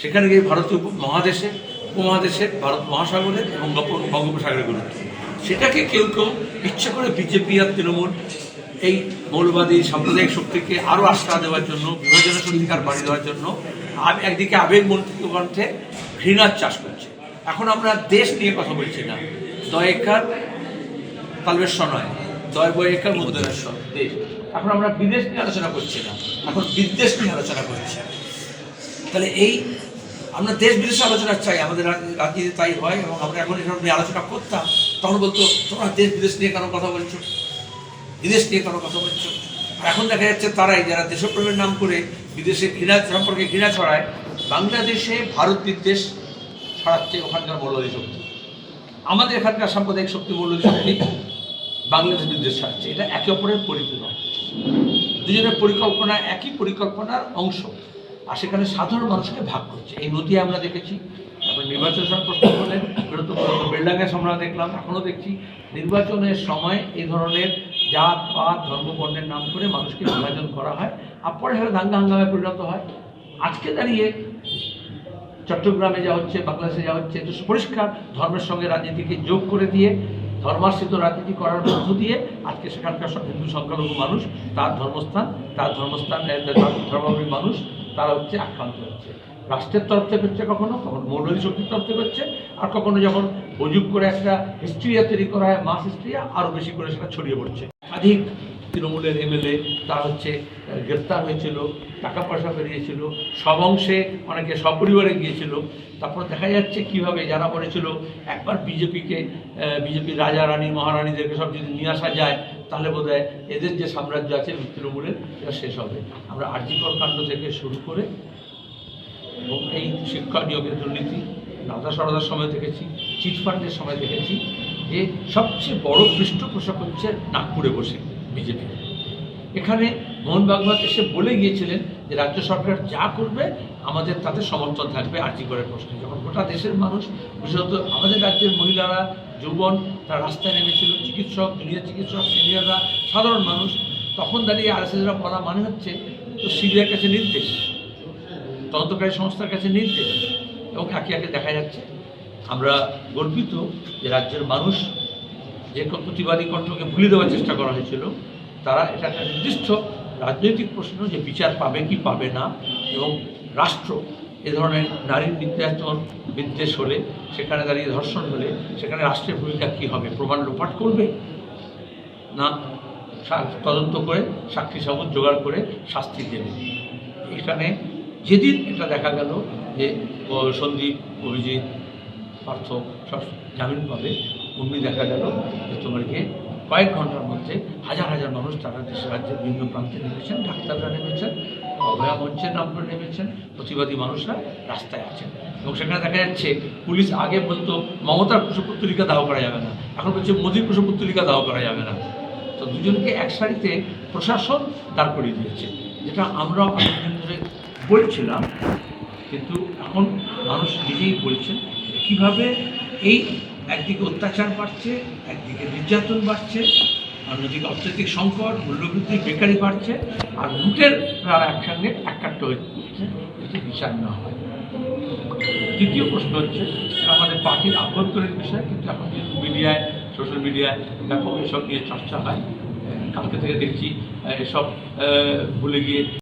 সেখানে গিয়ে ভারতীয় মহাদেশে উপমহাদেশের ভারত মহাসাগরের এবং বঙ্গোপসাগরের গুরুত্ব সেটাকে কেউ কেউ ইচ্ছা করে বিজেপি আর তৃণমূল এই মৌলবাদী সাম্প্রদায়িক শক্তিকে আরও আশ্রয় দেওয়ার জন্য, বিভাজনের অধিকার বাড়িয়ে দেওয়ার জন্য একদিকে আবেগ মন্ত্রিত কণ্ঠে ঘৃণার চাষ করছে। এখন আমরা দেশ নিয়ে কথা বলছি না। দয়েকার তালবেশ্বর নয়, দয় বয়েকার মুদ্রেশ্বর দেশ। এখন আমরা বিদেশ নিয়ে আলোচনা করছি না। এখন বিদ্বেষ নিয়ে আলোচনা করছি। তাহলে এই আমরা দেশ বিদেশে আলোচনা চাই, আমাদের রাজ- রাজনীতি তাই হয় এবং আমরা এখন এসব নিয়ে আলোচনা করতাম, তখন বলতো, তোমরা দেশ বিদেশ নিয়ে কেন কথা বলছো? বিদেশ নিয়ে কেন কথা বলছো? এখন দেখা যাচ্ছে তারাই যারা দেশপ্রেমের নাম করে বিদেশে ঘৃণা, সম্পর্কে ঘৃণা ছড়ায়, বাংলাদেশে ভারত বিদ্বেষ ছড়াচ্ছে ওখানকার মৌলবাদী শক্তি। আমাদের এখানকার সাম্প্রদায়িক শক্তি মৌলবাদী শক্তি বাংলাদেশ বিদ্বেষ ছড়াচ্ছে। এটা একে অপরের পরিপূরক। দুজনের পরিকল্পনা একই পরিকল্পনার অংশ। আর সেখানে সাধারণ মানুষকে ভাগ করছে। এই নদী আমরা দেখেছি, তারপরে নির্বাচন প্রশ্ন করলেন গুরুত্বপূর্ণ বেলডাঙ্গায় আমরা দেখলাম, এখনও দেখছি। নির্বাচনের সময় এই ধরনের জাত, পাত ধর্ম বর্ণের নাম করে মানুষকে বিভাজন করা হয় আর পরে হয়তো দাঙ্গা হাঙ্গামে পরিণত হয়। আজকে দাঁড়িয়ে চট্টগ্রামে যা হচ্ছে, বাংলাদেশে যা হচ্ছে, এটা পরিষ্কার ধর্মের সঙ্গে রাজনীতিকে যোগ করে দিয়ে, ধর্মাশ্রিত রাজনীতি করার মধ্য দিয়ে আজকে সেখানকার হিন্দু সংখ্যালঘু মানুষ, তার ধর্মস্থান তার ধর্মস্থান ধর্মাবলী মানুষ তারা হচ্ছে আক্রান্ত হচ্ছে। রাষ্ট্রের তরফ থেকে হচ্ছে কখনো কখনো মৌলবাদী শক্তির তরফ থেকে হচ্ছে, আর কখনো যখন অজুগ করে একটা হিস্ট্রিয়া তৈরি করা হয়, মাস হিস্ট্রিয়া আরও বেশি করে সেটা ছড়িয়ে পড়ছে। একাধিক তৃণমূলের এমএলএ, তারা হচ্ছে, গ্রেপ্তার হয়েছিল, টাকা পয়সা বেরিয়েছিল, সব অংশে অনেকে সপরিবারে গিয়েছিল। তারপর দেখা যাচ্ছে কীভাবে যারা বলেছিল একবার বিজেপিকে বিজেপির রাজা, রানী, মহারানীদেরকে সব যদি নিয়ে আসা যায় তাহলে বোধ এদের যে সাম্রাজ্য আছে তৃণমূলের এটা শেষ হবে। আমরা আর্যিকর কাণ্ড থেকে শুরু করে এবং এই শিক্ষা নিয়োগের দুর্নীতি রাজা সরদার সময় দেখেছি চিটফান্ডের সময় দেখেছি, যে সবচেয়ে বড় পৃষ্ঠপোষক হচ্ছে নাগপুরে বসে বিজেপি। এখানে মোহন ভাগবত এসে বলে গিয়েছিলেন যে রাজ্য সরকার যা করবে, আমাদের তাতে সমর্থন থাকবে আর্জি করার প্রশ্নে। যখন গোটা দেশের মানুষ, বিশেষত আমাদের রাজ্যের মহিলারা, যৌবন, তারা রাস্তায় নেমেছিল, চিকিৎসক জুনিয়র চিকিৎসক, সিনিয়ররা, সাধারণ মানুষ, তখন দাঁড়িয়ে আর এস এসরা বলা মানে হচ্ছে, তো সিবিআইয়ের কাছে নির্দেশ, তদন্তকারী সংস্থার কাছে নির্দেশ, এবং একে একে দেখা যাচ্ছে। আমরা গর্বিত যে রাজ্যের মানুষ, যে প্রতিবাদী কণ্ঠকে ভুলে দেওয়ার চেষ্টা করা হয়েছিল তারা এটা একটা নির্দিষ্ট রাজনৈতিক প্রশ্ন যে বিচার পাবে কি পাবে না এবং রাষ্ট্র এ ধরনের নারীর নির্যাতন বিদ্বেষ হলে, সেখানে দাঁড়িয়ে ধর্ষণ হলে, সেখানে রাষ্ট্রের ভূমিকা কী হবে? প্রমাণ লোপাট করবে? না তদন্ত করে, সাক্ষী সাবুত জোগাড় করে শাস্তি দেবে। এখানে যেদিন এটা দেখা গেল যে সন্দীপ, অভিজিৎ, পার্থ সব জামিন পাবে, অমনি দেখা গেল যে গিয়ে কয়েক ঘণ্টার মধ্যে হাজার হাজার মানুষ তারা দেশের রাজ্যের বিভিন্ন প্রান্তে নেমেছেন, ডাক্তাররা নেমেছেন অভয়া মঞ্চের নাম করে নেমেছেন, প্রতিবাদী মানুষরা রাস্তায় আছেন। এবং সেখানে দেখা যাচ্ছে পুলিশ আগে বলতো, মমতার কুশপুত্তলিকা দাহ করা যাবে না। এখন বলছে, মোদীর কুশপুত্তলিকা দাহ করা যাবে না। তো দুজনকে এক সারিতে প্রশাসন দাঁড় করিয়ে দিয়েছে, যেটা আমরা অনেকদিন ধরে বলছিলাম, কিন্তু এখন মানুষ নিজেই বলছেন, কীভাবে এই একদিকে অত্যাচার বাড়ছে, একদিকে নির্যাতন বাড়ছে, অন্যদিকে অর্থনৈতিক সংকট, মূল্যবৃদ্ধি, বেকারি বাড়ছে, আর লুটের তারা একসঙ্গে একাট্ট হচ্ছে এটি বিচার না হয়। দ্বিতীয় প্রশ্ন হচ্ছে, আমাদের পার্টির আভ্যন্তরীণ বিষয়, কিন্তু এখন যেহেতু মিডিয়ায় সোশ্যাল মিডিয়ায় ব্যাপক এসব নিয়ে চর্চা হয় কালকে থেকে দেখছি এসব ভুলে গিয়ে